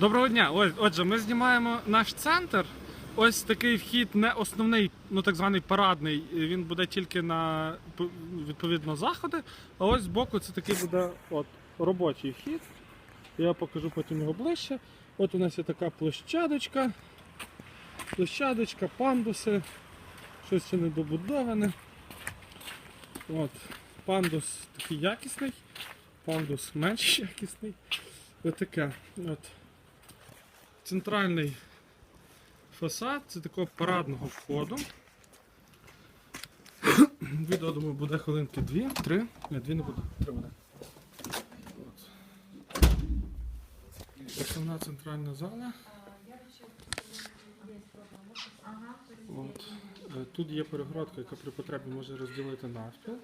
Доброго дня. Отже, ми знімаємо наш центр. Ось такий вхід не основний, ну так званий парадний. Він буде тільки на відповідно заходи. А ось збоку це такий буде от, робочий вхід. Я покажу потім його ближче. От у нас є така площадочка. Площадочка, пандуси. Щось ще не добудоване. От, пандус такий якісний, пандус менш якісний. Отаке. От. Центральний фасад це такого парадного входу. Відео, думаю, буде хвилинки дві, три. Ні, дві не буде, три буде. Основна центральна зала. От. Е, Тут є перегородка, яка при потребі може розділити навпіл.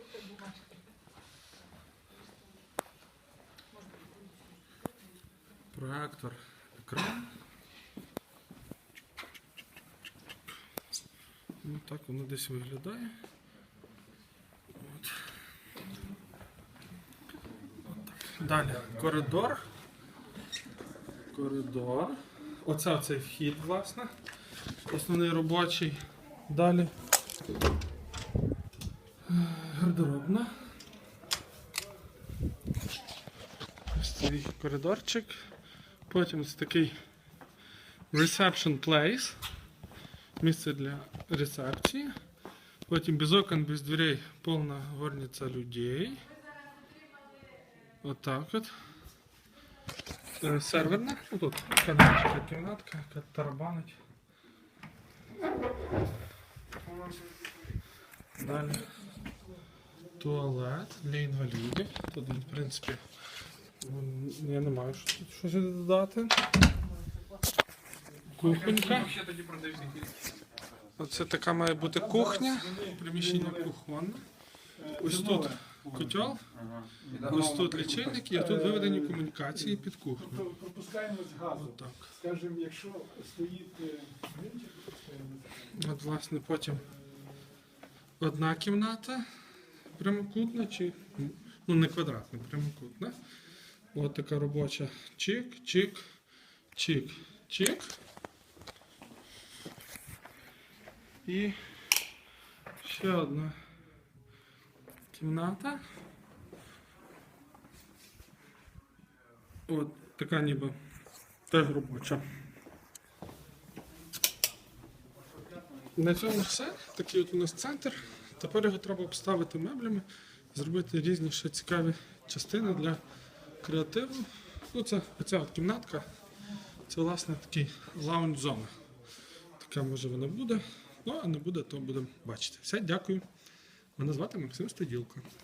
Проектор, екран. Ну, так воно десь виглядає. От. Отак. Далі коридор. Коридор. Оце цей вхід, власне. Основний робочий. Далі. Гардеробна. Ось цей коридорчик. Потім ось такий reception place. Місце для рецепції. Потім без окон, без дверей повна горниця людей. Отак от. Е, Серверна. Ну, Тут така кімнатка, тарабанить. Далі. Туалет для інвалідів. Тут, в принципі, я не маю щось додати. Кухонька. Оце така має бути кухня, приміщення кухонне. Ось тут котел, ось тут лічильник і тут виведені комунікації під кухню. Пропускаємо з газу. Скажімо, якщо стоїть е. От, власне, потім одна кімната прямокутна, чи ну не квадратна, прямокутна. От така робоча. Чик, чик, чик, чик. І ще одна кімната. От така ніби теж робоча. На цьому все. Такий от у нас центр. Тепер його треба обставити меблями, зробити різні ще цікаві частини для креативу. Ну, це оця от кімнатка. Це власне такий лаунж-зона. Така може вона буде. Ну, а не буде, то будемо бачити. Все, дякую. Мене звати Максим Стаділко.